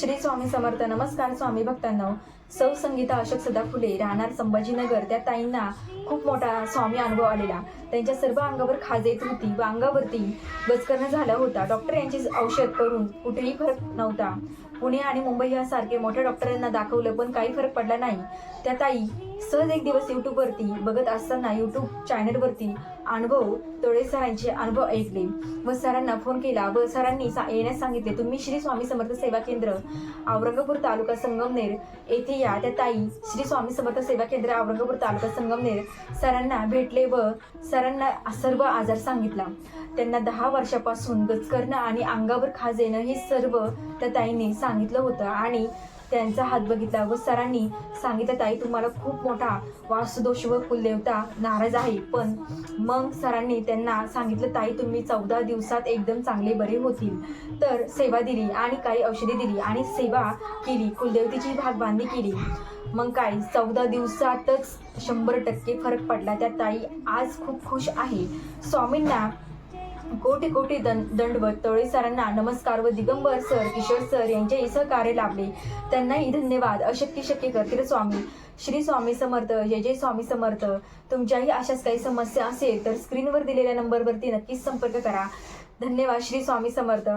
श्री स्वामी समर्थ. नमस्कार स्वामी भक्तांना. सौ संगीता अशोक सदा फुले राहणार संभाजीनगर. त्या ताईंना खूप मोठा स्वामी अनुभव आलेला. त्यांच्या सर्व अंगावर खाज येत होती व अंगावरती गजकरणं झाला होता. डॉक्टर यांचे औषध करून कुठेही फरक नव्हता. पुणे आणि मुंबई यासारखे मोठ्या डॉक्टरांना दाखवलं पण काही फरक पडला नाही. त्या ताई सहज एक दिवस यूट्यूबवरती बघत असताना यूट्यूब चॅनलवरती अनुभव तोडे सरांचे अनुभव ऐकले. व सरांना फोन केला व सरांनी सा- येण्यास सांगितले तुम्ही श्री स्वामी समर्थ सेवा केंद्र औरंगापूर तालुका संगमनेर येथे या. त्या ताई श्री स्वामी समर्थ सेवा केंद्र औरंगापूर तालुका संगमनेर सरांना भेटले व सरांना सर्व आजार सांगितला. त्यांना दहा वर्षापासून गचकरणं आणि अंगावर खाज येणं हे सर्व त्या ताईने सांगितलं होतं आणि त्यांचा हात बघितला व सरांनी सांगितलं ताई तुम्हाला खूप मोठा वास्तुदोष व कुलदेवता नाराज आहे. पण मग सरांनी त्यांना सांगितलं ताई तुम्ही चौदा दिवसात एकदम चांगले बरे होतील. तर सेवा दिली आणि काही औषधे दिली आणि सेवा केली कुलदेवतेची भागबांधी केली. मग काय चौदा दिवसातच शंभर टक्के फरक पडला. त्या ताई आज खूप खुश आहे. स्वामींना कोटी कोटी दंडवत तळे सरांना नमस्कार व दिगंबर सर किशोर सर यांच्याही सहकार्य लाभले. त्यांनाही धन्यवाद. अशक्य शक्य करतील स्वामी. श्री स्वामी समर्थ जय जय स्वामी समर्थ. तुमच्याही अशाच काही समस्या असेल तर स्क्रीनवर दिलेल्या नंबरवरती नक्कीच संपर्क करा. धन्यवाद. श्री स्वामी समर्थ.